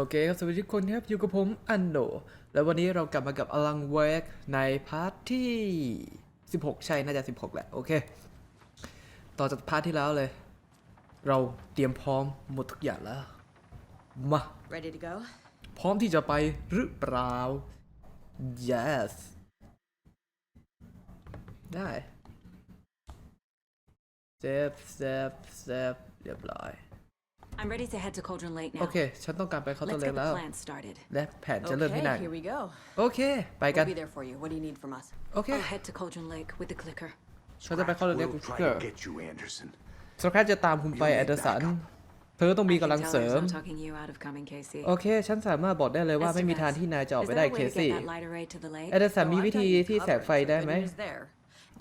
โอเคครับสวัสดีทุกคนครับอยู่กับผมอันโดแล้ววันนี้เรากลับมากับอลังเวกในพาร์ทที่ 16 ใช่ น่าจะ 16 แหละ โอเค ต่อจากพาร์ทที่แล้วเลย เราเตรียมพร้อมหมดทุกอย่างแล้ว มา Ready to go? พร้อมที่จะไปหรือเปล่า yes ได้เซฟเซฟเซฟเรียบร้อย I'm ready to head to Cauldron Lake โอ now. เค ฉันต้องการไปเคาน์เตอ Let's ร์เล get ย the แล้ว plan started. และแผนจะเริ่มที่ไหน Okay, here we go. โอเค ไปกัน We'll be there for you. What do you need from us? โอเค I'll head to Cauldron Lake with the clicker. เราจะไปเคาน์เตอร์เล We'll กู try เกอ to ร์ get you, Anderson. สแครจะตามคุณไปแอดเดอร์สัน เธอต้องมี I กำลัง can tell เสริ there's ม no talking you out of coming, Casey. โอเค ฉันสามารถบอกได้เลยว่าไม่มีทางที่นายจะออก Is ไป there ได้ a เค way to ซี่ get that light array to the lake? แอดเดอร์สัน Oh, มี I've วิ got ธี you ที่แสง covered. ไฟได้ The ไหม good news there.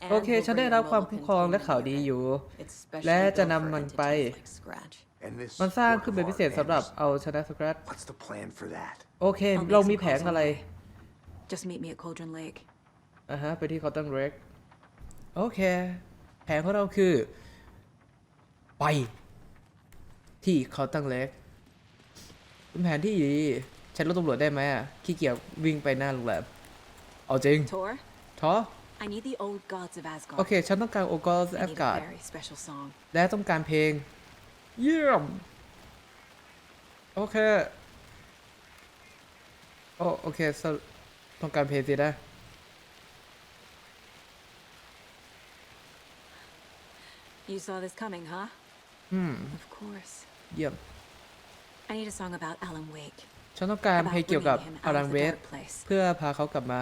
And โอเค we'll ฉันได้ bring รับ the ความ local คุ้มครองและข่าวดี containment อยู่ here. It's specially และจะ built นำ for มันไป entities like Scratch. And this มันสร้าง work ขึ้น of เป็นพิเศษ art, สำหรับ Anderson. เอาชนะสแคร What's the plan for that? โอเค I'll make เรา some มีแผน calls on อะไร the way. Just meet me at Cauldron Lake. อะฮะ ไปที่เคาน์เตอร์เรกโอเค แผนของเราคือ ไป ที่เคาน์เตอร์เรกเป็นแผนที่ดีฉันรถตำรวจได้ไหมอะ ขี้เกียจวิ่งไปหน้าโรงแรมเอาจริง Tor, ท้อ I need the old gods of Asgard. โอเค ฉันต้องการโอกอส I แอฟ need การ์ด a very special song. และต้องการเพลง เยี่ยม โอเค โอโอเคสรุปต้องการเพลงสินะ You saw this coming, huh? อืม Of course. เยี่ยม I need a song about Alan Wake. ฉันต้องการ About เพลงเกี่ยวกับ bringing him อา out รัง of เว the ส dark place. เพื่อพาเขากลับมา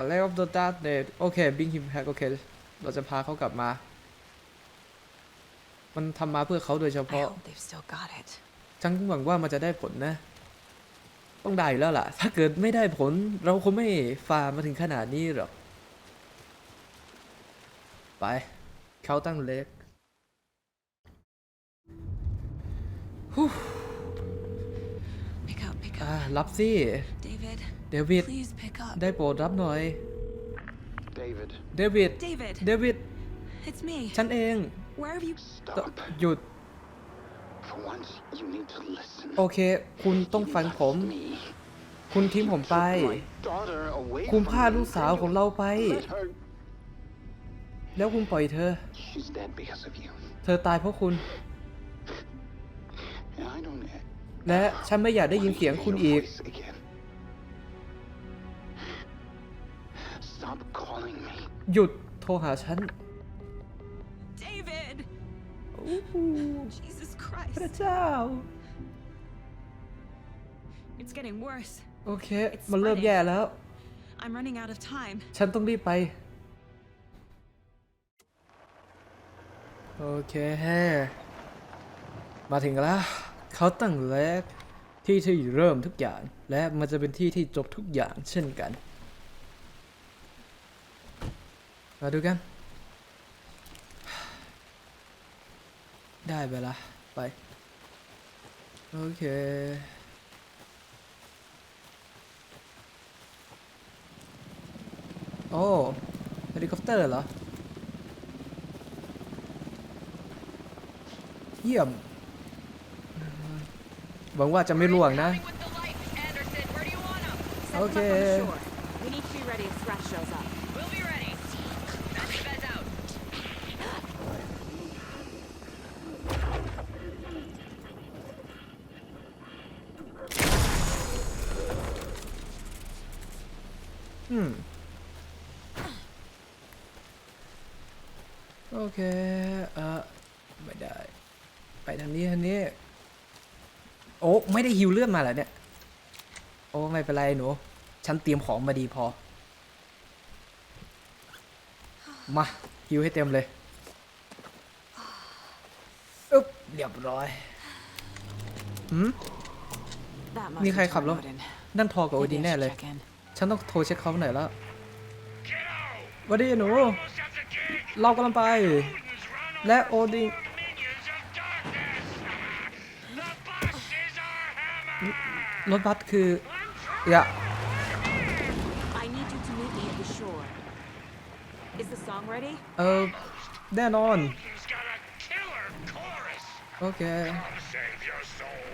A l e of the Dark d a y โอเค Bring him back โอเค เราจะพาเขากลับมา มันทำมาเพื่อเขาโดยเฉ I พาะ hope they've still got it. ฉันหวังว่ามันจะได้ผลนะ ต้องได้อยู่แล้วล่ะ ถ้าเกิดไม่ได้ผล เราคงไม่ฟาร์มมาถึงขนาดนี้หรอก ไป เขาตั้งเล็ก Pick up, pick อ่า up. รับสิ David, เดวิด please pick up. ได้โปรดรับหน่อย David, เดวิด David, เดวิด it's me. ฉันเอง Where have you? ต้อง stop. หยุด For once, you need to listen. โอเค คุณต้องฟังผม Me. คุณทิ้งผมไป My daughter away คุณ from พา me. ลูกสาวของเราไป Let her. แล้วคุณปล่อยเธอ She's dead because of you. เธอตายเพราะคุณ And I don't และฉันไม่อยากได้ยินเสียงคุณอีก Voice again. Stop calling me. หยุดโทรหาฉัน David! Jesus พ Christ. ระเจ้า It's getting worse. โอเค มันเริ่มแย่แล้ว I'm running out of time. ฉันต้องรีบไป โอเค มาถึงแล้ว เขาตั้งแรกที่ที่เริ่มทุกอย่าง และมันจะเป็นที่ที่จบทุกอย่างเช่นกัน มาดูกัน ได้เวลาไป โอเคโอ้เฮลิคอปเตอร์เหรอ เยี่ยม หวังว่าจะไม่ล่วงนะ With the lights, Anderson, where do you want 'em? Set them up on Okay. the shore. We need to be ready if Scratch shows up. We'll be ready. That's Bez out. อืม โอ เคเออไม่ได้ ไปทางนี้ทางนี้ โอ้ไม่ได้ฮิวเลือดมาเหรอเนี่ย โอ้ไม่เป็นไรหนู ฉันเตรียมของมาดีพอ มาฮิวให้เต็มเลยอึ๊บเรียบร้อยหืม มีใครขับรถ นั่นทอกับโอดิ I นแน่เลย ฉันต้องโทรเช็คเขาหน่อยแล้วสวัสดีหนู เรากำลังไป และโอดินรถบัสคืออย่า I need you to meet me at the shore. Is the song ready? เออแน่นอน He's got a killer chorus. โอเค Save your soul.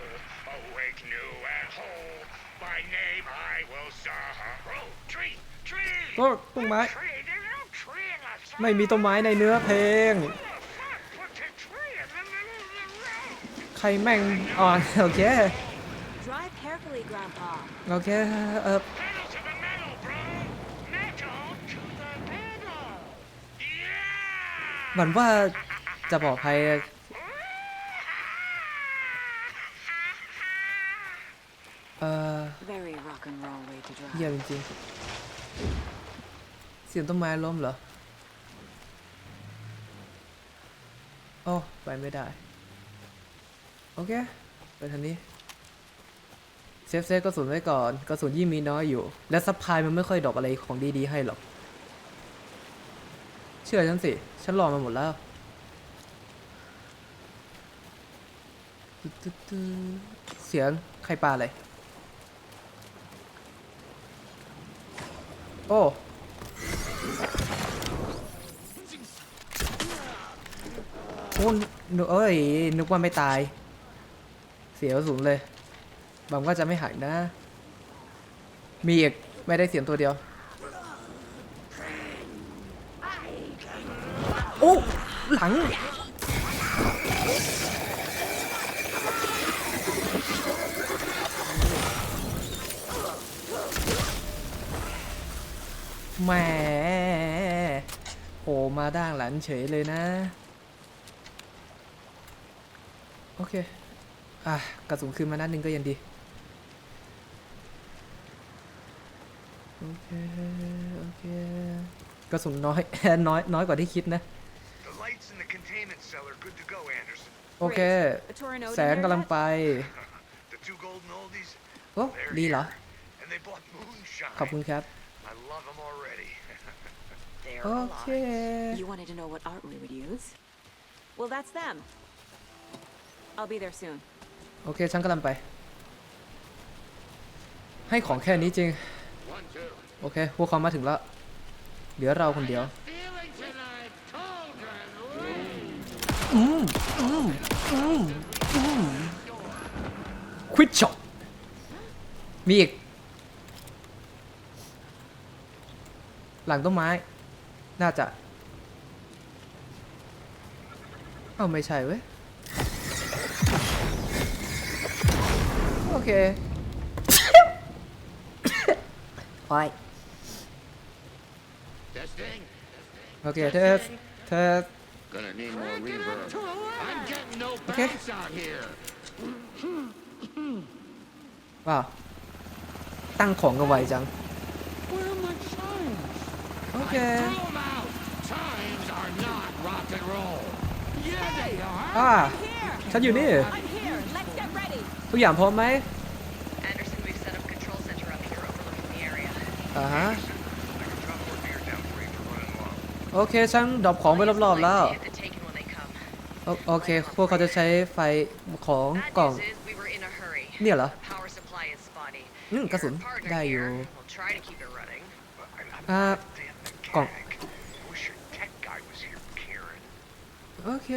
awake new and whole. By name I will sorrow. Tree, tree. ก็ต้นไม้ Tree, there's no tree in the song. ไม่มีต้นไม้ในเนื้อเพลง Who the fuck puts a tree in the middle of the road? ใครแม่งอ่อน โอเค Drive carefully, Grandpa. โอเค เออ Pedal to the metal, bro. Metal to the metal. Yeah. หวั่นว่าจะปลอดภัยเออ Very rock and roll way to drive. เยี่ยมจริงๆเสียงต้นไม้ล้มเหรอ โอ้ ไปไม่ได้ โอเค ไปทางนี้ เซฟเซฟกระสุนไว้ก่อนกระสุนยิ่งมีน้อยอยู่ และซัพพลายมันไม่ค่อยดอกอะไรของดีๆให้หรอก เชื่อฉันสิ ฉันลองมาหมดแล้วเสียงใครปาอะไร โอ้ เอ้ย นึกว่าไม่ตาย เสียกระสุนเลยหวังว่าจะไม่หักนะ มีอีกไม่ได้เสียงตัวเดียว โอ้หลัง แหมโผล่มาด้านหลังเฉยเลยนะ โอเค อะ กระสุนคืนมานัดหนึ่งก็ยังดี โอเค โอเค กระสุนน้อย น้อยน้อยกว่าที่คิดนะ The lights in the containment cell are good to go, Anderson. โอเค A tornado แสงกำลังไป The two golden oldies, โอ้ they're ดีเหรอ here. And they bought moonshine. ขอบคุณครับ I love them already. They're โอ alive. เค You wanted to know what art we would use? Well, that's them. I'll be there soon. โอเคฉันกำลังไป ให้ของแค่นี้จริง โอเค พวกเขามาถึงแล้ว เหลือเราคนเดียว ควิดช็อตมีอีก หลังต้นไม้ น่าจะ เอ้าไม่ใช่เว้ย เคไป Testing. โอเคเธอเธอ Gonna need more reverb. I'm getting no Okay. bounce out here. ว้าวตั้งของกันไวจัง Where are my chimes? โอเค Throw 'em out. Chimes are not rock and roll. Yeah, they are. อ่า Here! ฉันอยู่นี่ I'm here. Let's get ready. ทุกอย่างพร้อมไหม Anderson, we've set up a control center up here overlooking the area. อ่าฮะ I can drop more beer down for you for running long. โอเคฉันดรอปของไป Plenty of รอบๆ lights แล้ว to hit the taken when they come. โอโอเค พวกเขาจะใช้ไฟของ Bad กล่อง news is we were in a hurry. เนี่ยเหรอ The power supply is spotty. อืมกระสุน Your partner ได้อยู่ here will try to keep it running. But I'm not อ่า damn กล่อง mechanic. Wish your tech guy was here, Karen. โอเค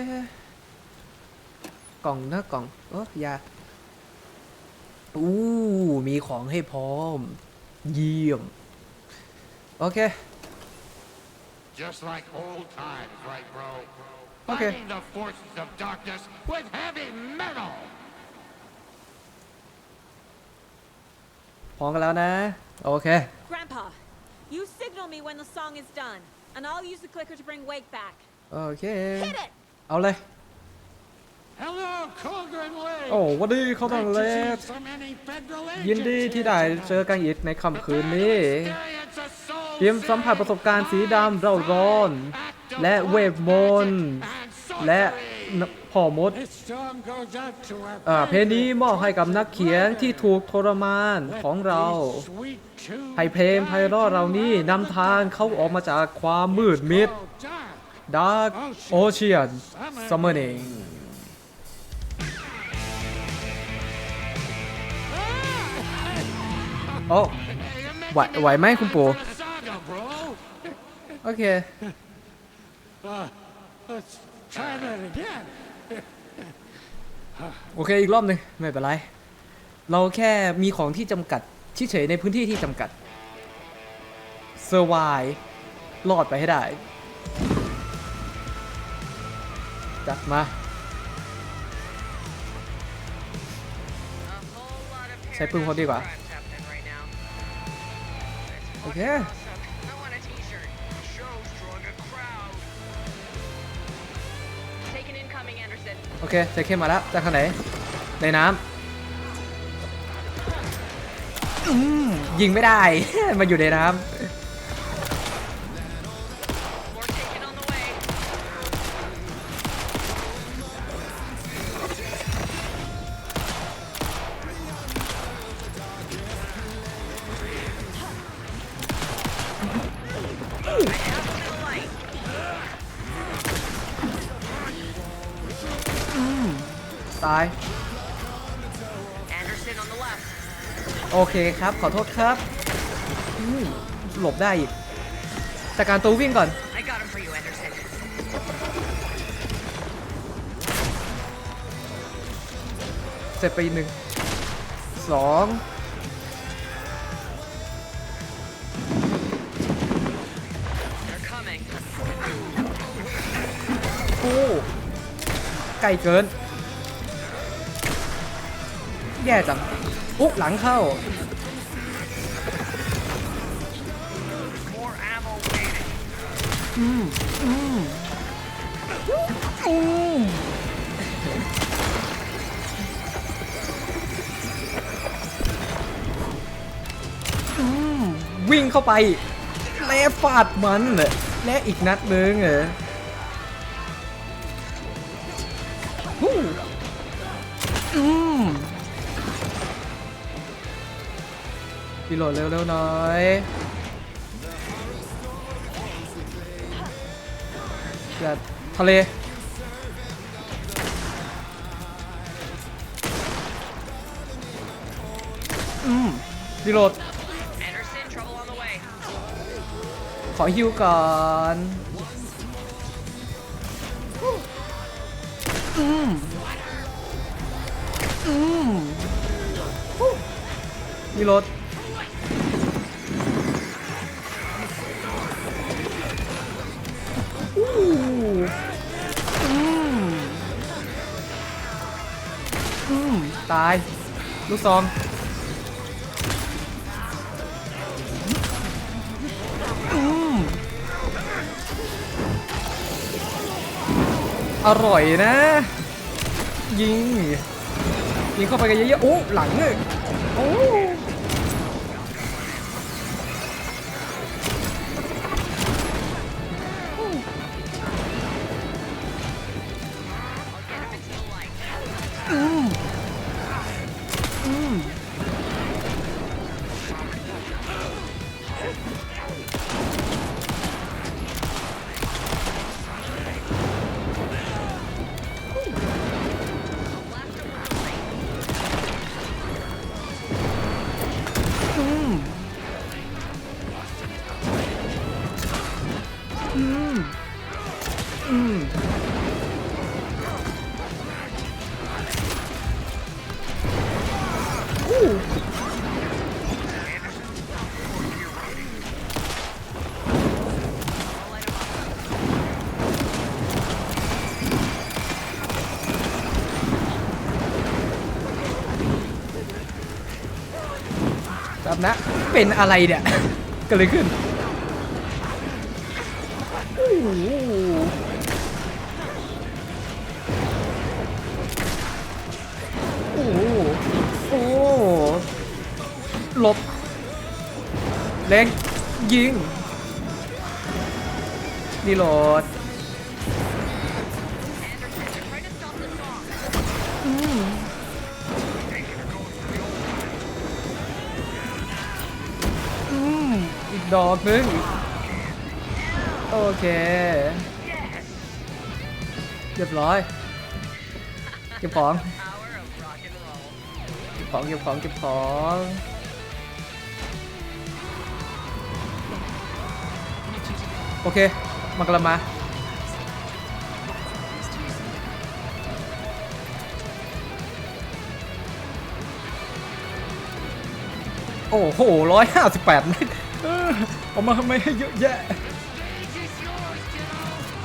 กล่องนะกล่องโอ้ยา อู้มีของให้พร้อม เยี่ยม โอเค Just like old times, right, bro? Okay. Fighting the forces of darkness with heavy metal. พร้อมกันแล้วนะ โอเค Grandpa, you signal me when the song is done, and I'll use the clicker to bring Wake back. โอเค Hit it! เอาเลย Hello, Cauldron Lake. โอ้วันนี้เขาต้อง Great เล็ to ก see so many federal ยินดี agents ที่ here ได้ tonight. เจอกันอีกในค่ำคืนนี้ Experience a soul เตรียมสัมผัสประสบการณ์สีดำเร่าร้อน act of และเวทมนต์ magic and และ sorcery. พ่อมด This song goes out to our อ่าเพลงนี้มอบให้กับนักเขียนที่ถูกทรมานของเรา These sweet tunes ให้เพลงไพเราะเหล่านี้นำทางเขาออกมาจากความมืดมิด go dark. Dark Ocean Summoning โอ้ไหวไหวไหมคุณปู่โอเค โอเคอีกรอบหนึ่งไม่เป็นไร เราแค่มีของที่จำกัดเฉยในพื้นที่ที่จำกัดเซอร์ไวรอดไปให้ได้ จัดมาใช้ปืนคนดีกว่า โอเค fucking awesome. I want a t-shirt. Show's drawing a crowd. Take an incoming, Anderson. โอเคเซเข้มมาแล้วจากทางไหน ในน้ำอืมยิงไม่ได้ มันอยู่ในน้ More ำตาย Anderson on the left. โอเคครับ ขอโทษครับอืมหลบได้อีกจากการตัววิ่งก่อน I got him for you, Anderson. เสร็จไปอีกหนึ่งสอง They're coming. โอ้ไกลเกิน แย่จังอุ๊บหลังเข้า อืม อืม อืมวิ่งเข้าไปและฟาดมันและอีกนัดนึงเหรออืม รีโหลดเร็วๆหน่อยอย่าทะเลอืมรีโหลด Anderson, trouble on the way. ขอฮิวก่อนอืมอืมมีรถ ตาย ลูกซองอืมอร่อยนะ ยิง ยิงเข้าไปกันเยอะๆโอ้หลังเลยโอ้ เป็นอะไรเนี่ยกิดอะไรขึ้นโอ้โหโอ้โหโอ้โหหลบเล็งยิงดีโหลด อครึ่งโอเค เรียบร้อย เก็บของ เก็บของ เก็บของ เก็บของโอเคมานกำลังมา โอ้โหร้อยห้าสิบแปดเมต เออเอามาทำไมให้เยอะแยะ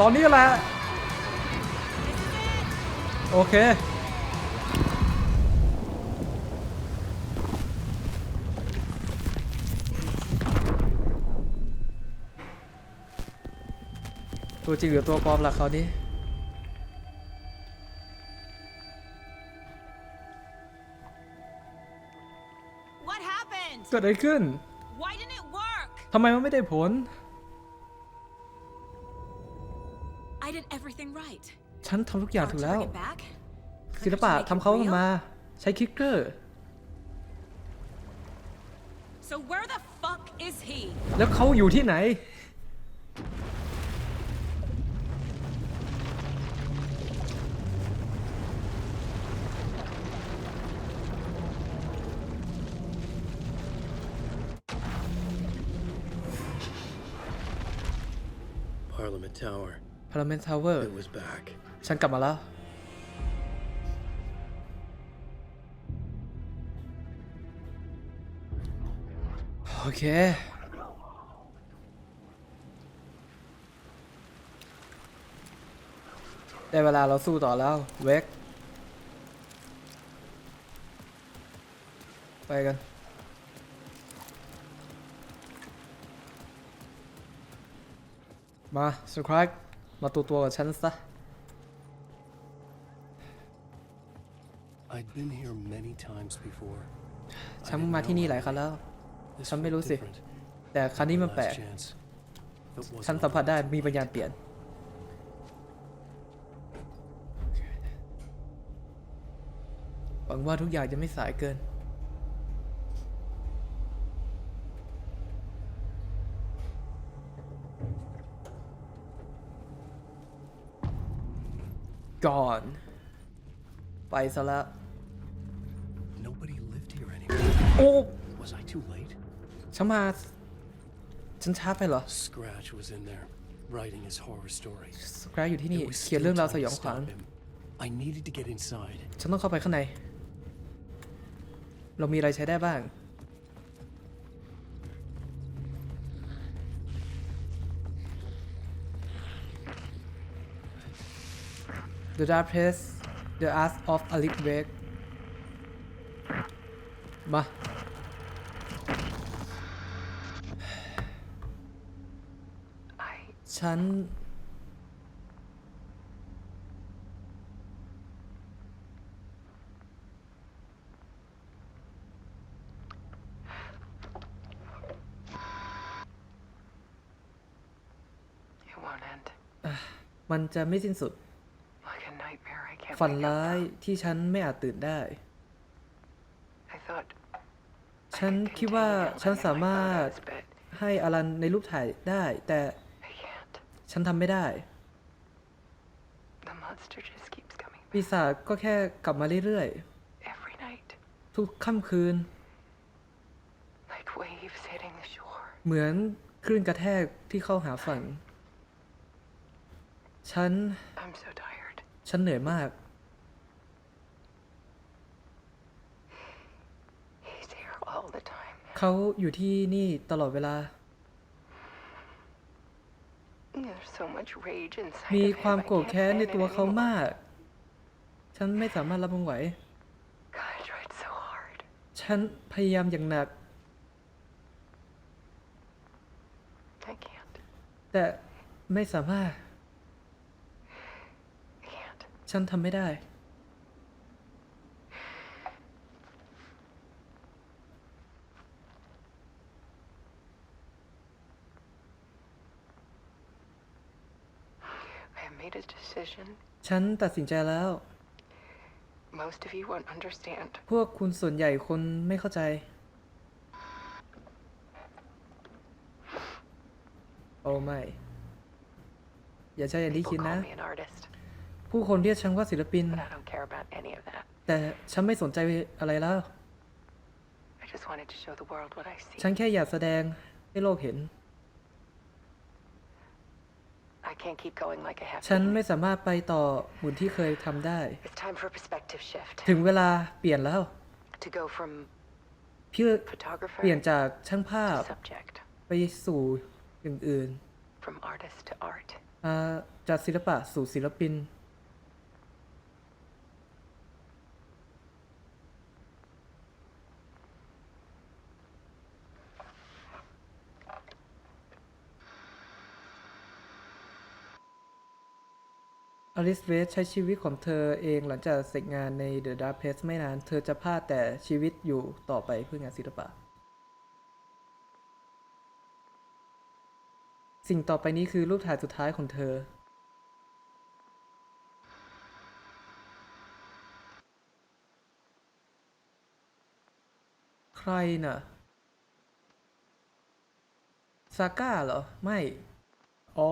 ตอนนี้แหละ โอเค ตัวจริงหรือตัวปลอมล่ะคราวนี้ What happened? เกิดอะไรขึ้นำไมมันไม่ได้ผล I did everything right. ฉันทำทุกอย่าง Art ถูก to แล้ว bring it back? ศิลปะ Clickers to make ทำเขา it มา real? ใช้คิกเกอร์ So where the fuck is he? แล้วเขาอยู่ที่ไหน Tower. Parliament Tower It was back. ฉันกลับมาแล้ว โอเค ได้เวลาเราสู้ต่อแล้ว เวกไปกัน มาสครายมาตัวตัวๆกับฉันซะ I'd been here many times before. ฉันมาที่นี่หลายครั้งแล้ว This ฉันไม่ felt รู้สิ different. แต่ครั้งนี้มัน Last แปลก chance. It wasn't ฉันสัมผัสได้มีปัญญาณเปลี่ยน หวังว่าทุกอย่างจะไม่สายเกิน ก่อน ไปซะแล้ว Nobody lived here anymore. โอ้ Was I too late? ฉันมา ฉันช้าไปเหรอ Scratch was in there, writing his horror story. สแครอยู่ที่นี่ It was เขียน still เรื่องราว trying ส to ยองขวัญ stop him. I needed to get inside. ฉันต้องเข้าไปข้างใน เรามีอะไรใช้ได้บ้าง The Dark Place The Art of Alice Wake มา ฉัน It won't end. มันจะไม่สิ้นสุด Like a nightmare I can't ฝัน wake up ร้าย from. ที่ฉันไม่อาจตื่นได้ I thought ฉัน I could คิดว่า continue ฉัน filming สามารถ my photos, but ให้อลันในรูปถ่ายได้ แต่ I can't. ฉันทำไม่ได้ The monster just keeps coming ปี back ศาจก็แค่กลับมาเรื่อย every night, ๆทุกค่ำคืน like waves hitting the shore. เหมือนคลื่นกระแทกที่เข้าหาฝั่ง ฉัน I'm so tired. ฉันเหนื่อยมาก He's here all the time. เขาอยู่ที่นี่ตลอดเวลา There's so much rage inside มี of ความ him. I โกรธ can't แค้น stand ใน it ตัวเขา anymore. มาก ฉันไม่สามารถรับมันไหว God, I tried so hard. ฉันพยายามอย่างหนัก I can't. แต่ไม่สามารถ I can't. ฉันทำไม่ได้ I have made a decision. ฉันตัดสินใจแล้ว Most of you won't understand. พวกคุณส่วนใหญ่คนไม่เข้าใจ โอ้ไม่ อย่าใช่อย่างที่ People คิด call นะ me an artist, ผู้คนเรียกฉันว่าศิลปิน but I don't care about any of that. แต่ฉันไม่สนใจอะไรแล้ว I just wanted to show the world what I see. ฉันแค่อยากแสดงให้โลกเห็น I can't keep going like I have ฉัน been. ไม่สามารถไปต่อเหมือนที่เคยทำได้ It's time for a perspective shift. ถึงเวลาเปลี่ยนแล้ว To go from เพื่อ Photographer เปลี่ยนจากช่างภาพ to subject. ไปสู่อย่างอื่น From artist to art. อ่าจากศิลปะสู่ศิลปิน อลิสเวสใช้ชีวิตของเธอเองหลังจากเสร็จงานใน The Dark Place ไม่นาน เธอจะพลาดแต่ชีวิตอยู่ต่อไปเพื่องานศิลปะ สิ่งต่อไปนี้คือรูปถ่ายสุดท้ายของเธอ ใครน่ะซาก้าเหรอ ไม่อ๋อ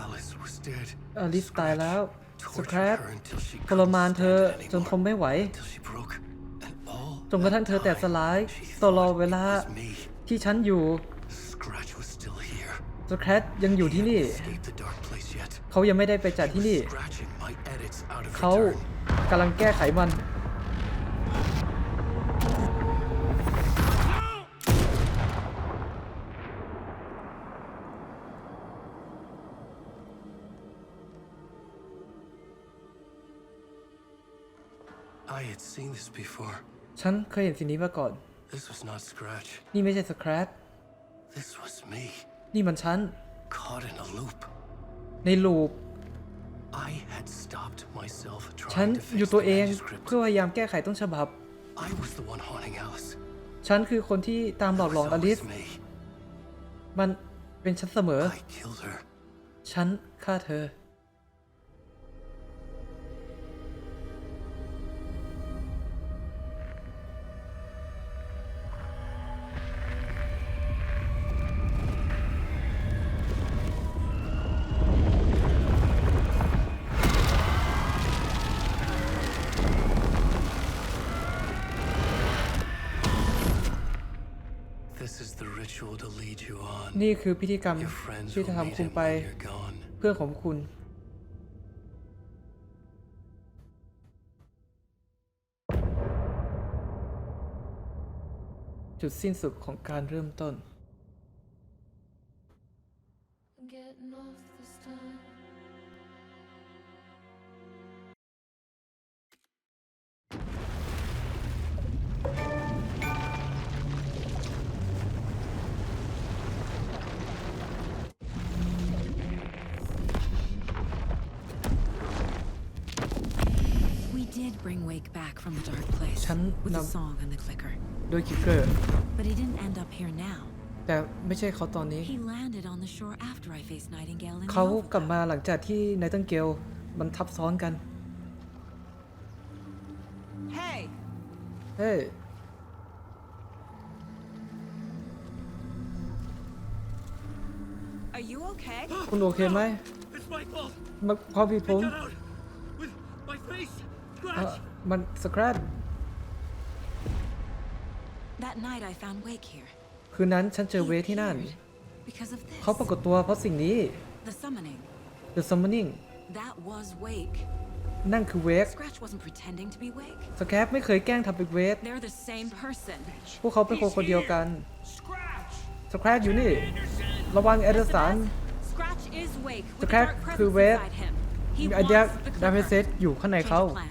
Alice was dead. อลิสตายแล้วส Tortured ครับ her until she ทรมานเธอ couldn't stand จน it ทนไม่ไหว anymore. Till she broke. And all จนกระทั่งเธอแตกสลาย she ตลอด thought เว it ลา was me. ที่ฉันอยู่ Scratch was still here. สแครตยังอยู่ที่นี่ Escaped the dark place yet. เขายังไม่ได้ไปจากที่นี่ Scratching my edits out of เขา return. กำลังแก้ไขมัน I had seen this before. ฉันเคยเห็นสิ่งนี้มาก่อน This was not Scratch. นี่ไม่ใช่สแครต This was me. นี่มันฉัน Caught in a loop. ในลูป I had stopped myself ฉัน trying to อยู่ fix ตัว the เอง manuscript. เพื่อพยายามแก้ไขต้นฉบับ I was the one haunting Alice. ฉันคือคนที่ตามหลอก It หลอน was อลิส always me. มันเป็นฉันเสมอ I killed her. ฉันฆ่าเธอ นี่คือพิธีกรรม Your friends ที่ will จะ meet ทำคุณ him ไป when you're gone. เพื่อนของคุณ จุดสิ้นสุดของการเริ่มต้น Getting off this time. Did bring Wake back from the dark place ฉัน with the นำ song and the clicker. โดยคิกเกอร์ But he didn't end up here now. แต่ไม่ใช่เขาตอนนี้ He landed on the shore after I faced Nightingale in the เขากลับ overpass. มาหลังจากที่ไนตังเกลมันทับซ้อนกัน Hey! เฮ้ย Are you okay? คุณโอเคไหม It's my fault. มาพอพี่ผม Got out with my face. เอ่อ Scratch. มันสแครต That night I found Wake here. คืนนั้นฉันเจอ He เวทที่นั่น appeared Because of this. เขาปรากฏตัวเพราะสิ่งนี้ The summoning. The Summoning That was Wake. นั่นคือเวท Scratch wasn't pretending to be Wake. สแครปไม่เคยแกล้งทำเป็นเวท They're the same person. พวกเขาเป็นคนคนเดียวกัน Scratch! สแครปอยู่นี่ระวังเอเดอร์สัน Scratch is Wake with the Scratch dark คือ presence เวท inside him. He ไอเดีย wants the ดาร์ clicker. เซตอยู่ข้างใน Change เขา of plan.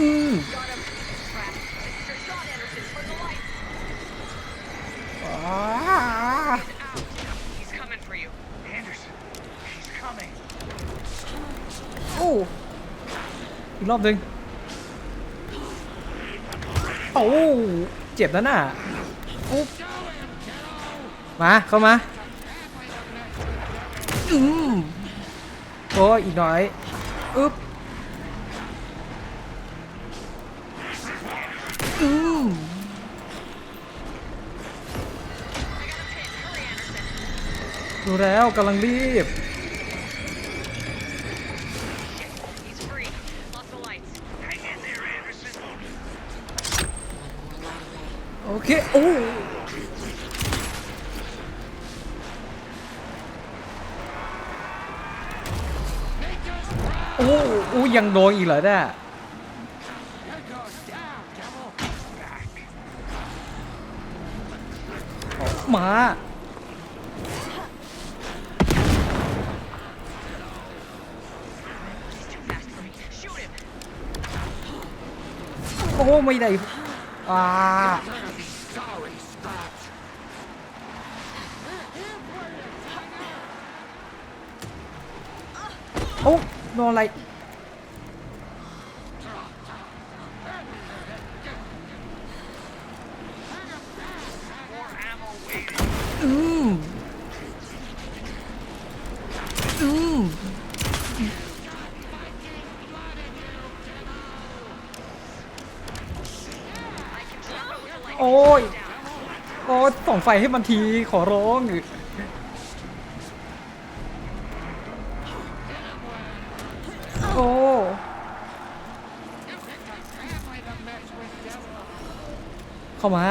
โอ้อีกรอบหนึ่งโอ้เจ็บแล้วน่ะโอ้มาเข้ามาอืมโอ้อีกหน่อยอึ๊บ ดูแล้วกำลังรีบ โอเค โอ้โอ้โอ้ยังโดนอีกเหรอเนี่ยมา โอ้ไม่ได้ว้าโอ้โดนอะไร อืม อืม โอ้ย โอ้ย ส่องไฟให้มันทีขอร้อง โอ้ เข้ามา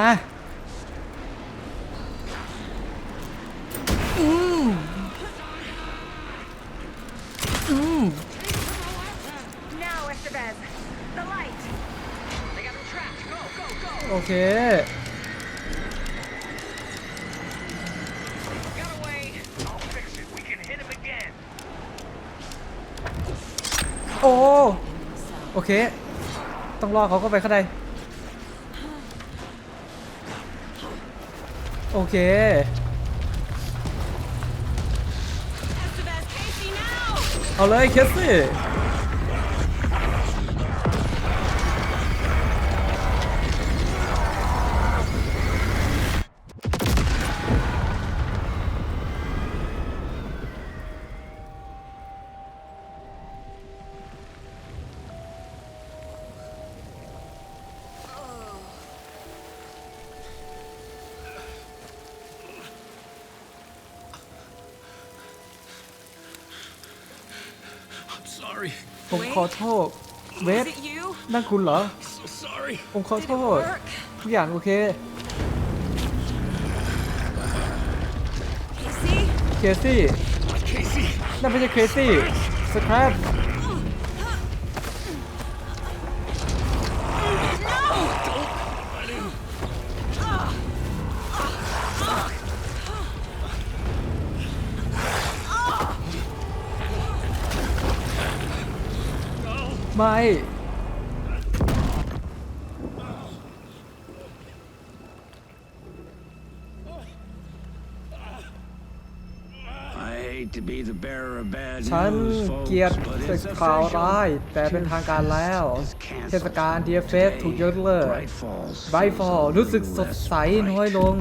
โอ้โอเค ต้องรอเขาเข้าไปข้างในโอเค เอาเลยเคสซี่ อโทษ เวฟ Is it you? นั่นคุณเหรอ So sorry. ผมขอ Did โท it ษ work? ทุกอย่างโอเค Casey? เคซี่ Casey. นั่นไม่ใช่เคซี่สครับ ไม่ ฉันเกลียดสิ่งข่าวร้ายแต่เป็นทางการแล้ว เทศกาลเดียเฟสถูกยกเลิกไบฟอลรู้สึกสดใสน้อยลง